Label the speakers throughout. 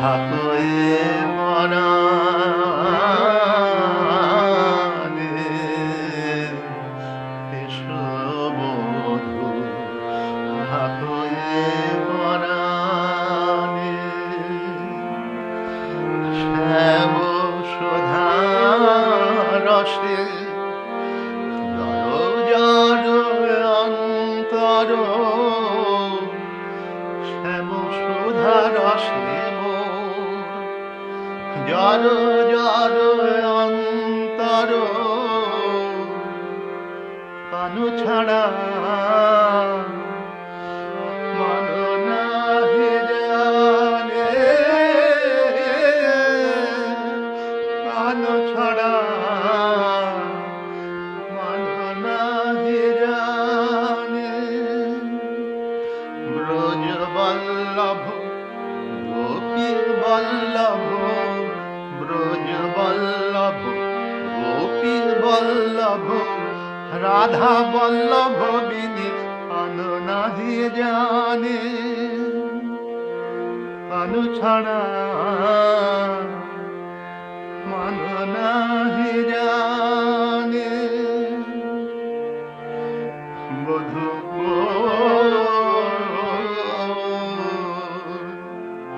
Speaker 1: থাকয়ে মরানে এসো বধূ থাকয়ে মরানে শ্যাম সুধা রসে জর জর অন্তর শ্যাম জর জর অন্তর কানু ছাড়া মন বল্লভ রাধা বল্লভ বিনি আনো নাহি জানে। আনু ছাড়া মান জানে। বধু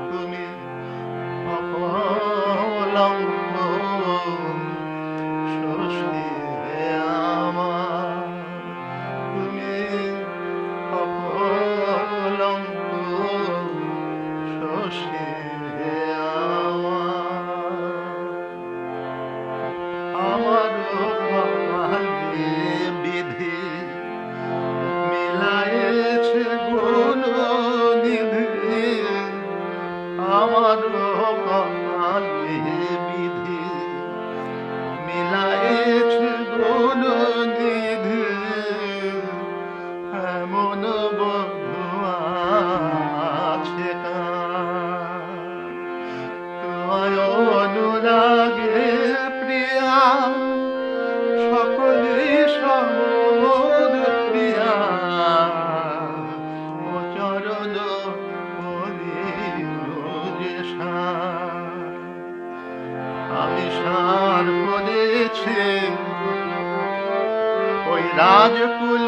Speaker 1: তুমি অপলম্ব এমন আছে কার? তোমায় অনুরাগে প্রিয়া সকলে সমদ প্রিয়া ও আমি সার ওই রাজকুল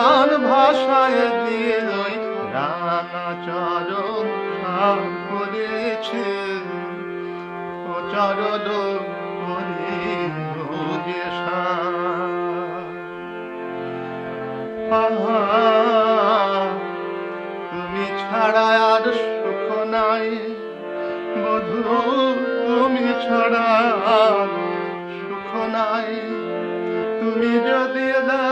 Speaker 1: মান ভাষায় দিয়ে রাঙা চরণ করেছে। চরণ করি তুমি ছাড়া আর সুখ নাই। বধু, তুমি ছাড়া সুখ নাই। তুমি যদি দাও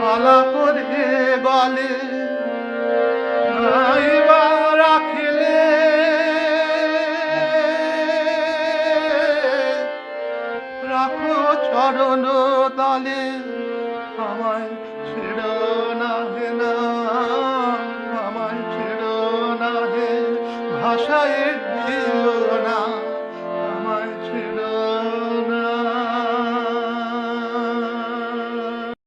Speaker 1: মালা পরে গলে